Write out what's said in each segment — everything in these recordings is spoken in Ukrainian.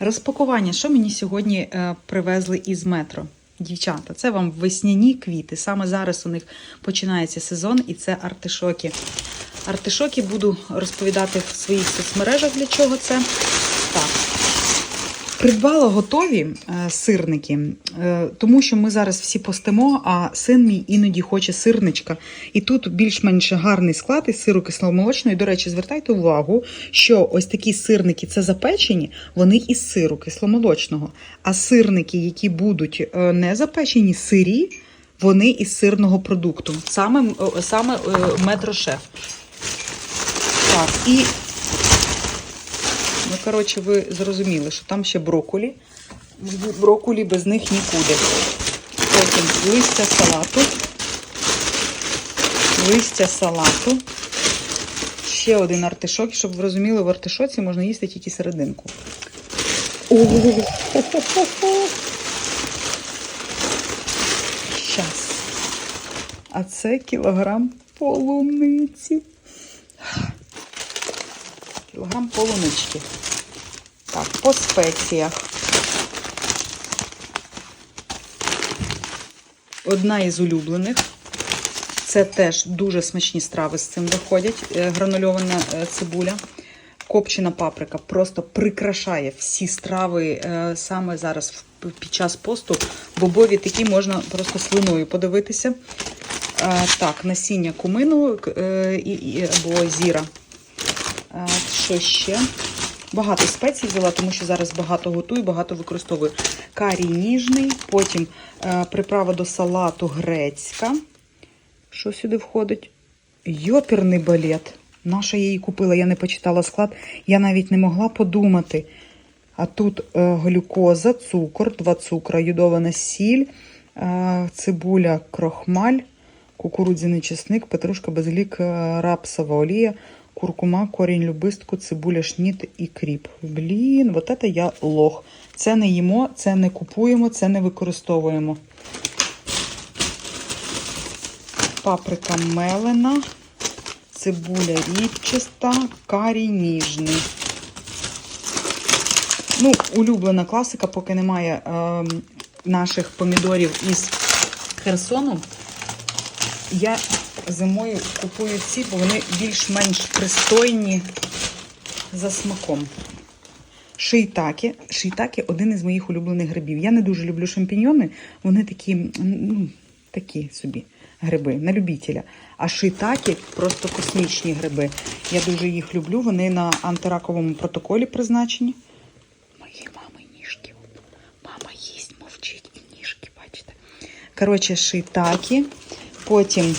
Розпакування. Що мені сьогодні е, привезли із метро? Дівчата, це вам весняні квіти. Саме зараз у них починається сезон, і це артишоки. Артишоки буду розповідати в своїх соцмережах, для чого це. Так. Придбала готові е, сирники, е, тому що ми зараз всі постимо, а син мій іноді хоче сирничка. І тут більш-менш гарний склад із сиру кисломолочного. І, до речі, звертайте увагу, що ось такі сирники це запечені, вони із сиру кисломолочного. А сирники, які будуть е, не запечені, сирі, вони із сирного продукту. Саме, саме метрошеф. Так, і коротше, ви зрозуміли, що там ще брокколі. Брокколі без них нікуди. Потім листя салату. Листя салату. Ще один артишок. Щоб ви розуміли, в артишоці можна їсти тільки серединку. О-хо-хо-хо-хо. Щас. А це кілограм полуниці. Кілограм полунички. Так, по спеціях. Одна із улюблених. Це теж дуже смачні страви з цим виходять. Е, Гранульована е, цибуля. Копчена паприка просто прикрашає всі страви е, саме зараз під час посту. Бобові такі можна просто слиною подивитися. Так, насіння кумину або зіра. Що ще? Багато спецій взяла, тому що зараз багато готую, багато використовую. Карій ніжний, потім е, приправа до салату грецька. Що сюди входить? Йоперний балет. Наша її купила, я не почитала склад, я навіть не могла подумати. А тут е, глюкоза, цукор, два цукра, йодована сіль, е, цибуля, крохмаль, кукурудзяний чесник, петрушка, базилік, е, рапсова олія, куркума, корінь любистку, цибуля, шніт і кріп. Блін, от це я лох. Це не їмо, це не купуємо, це не використовуємо. Паприка мелена, цибуля рібчаста, карій ніжний. Ну, улюблена класика, поки немає е, наших помідорів із Херсону. Я зимою купую ці, бо вони більш-менш пристойні за смаком. Шийтаки. Шийтаки один із моїх улюблених грибів. Я не дуже люблю шампіньйони, вони такі, ну, такі собі гриби, на любителя. А шийтаки просто космічні гриби. Я дуже їх люблю. Вони на антираковому протоколі призначені. Мої мами ніжки. Мама їсть, мовчить і ніжки, бачите. Коротше, шийтаки. Потім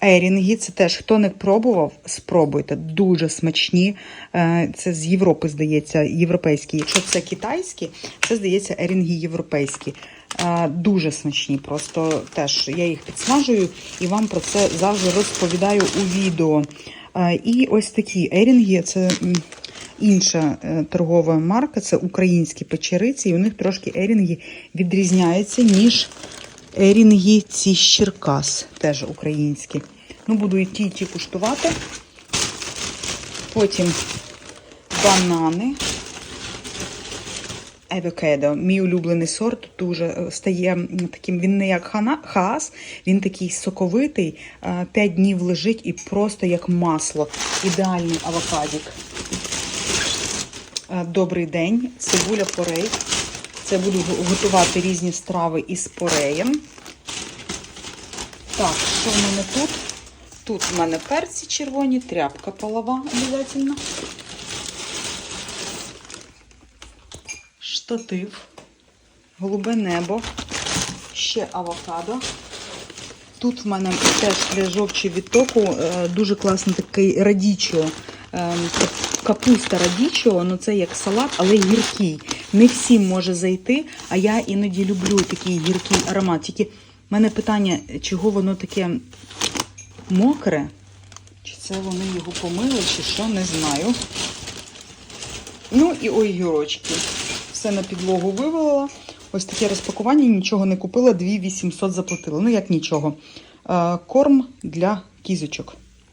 ерінги. Це теж хто не пробував, спробуйте. Дуже смачні. Е, Це з Європи, здається, європейські. Якщо це китайські, це здається ерінги європейські. Е, Дуже смачні. Просто теж я їх підсмажую і вам про це завжди розповідаю у відео. Е, І ось такі ерінги це. Інша торгова марка це українські печериці, і у них трошки ерінги відрізняються, ніж ерінги ці Черкас, теж українські. Ну, буду і ті, і ті куштувати. Потім банани. Авокадо, мій улюблений сорт, дуже е, стає таким, він не як хаас, він такий соковитий, 5 днів лежить і просто як масло. Ідеальний авокадік. Е, Добрий день, цибуля порей. Це буду готувати різні страви із пореєм. Так, що в мене тут? Тут в мене перці червоні, тряпка полова обов'язково. Штатив, голубе небо, ще авокадо. Тут в мене теж для жовчі відтоку е, дуже класний такий радічо. Е, Капуста радічо, ну це як салат, але гіркий. Не всім може зайти, а я іноді люблю такий гіркий аромат. Тільки в мене питання, чого воно таке мокре? Чи це вони його помили, чи що, не знаю. Ну і огірочки. Все на підлогу вивалила. Ось таке розпакування, нічого не купила, 2800 заплатила. Ну, як нічого. Е, Корм для кізочок.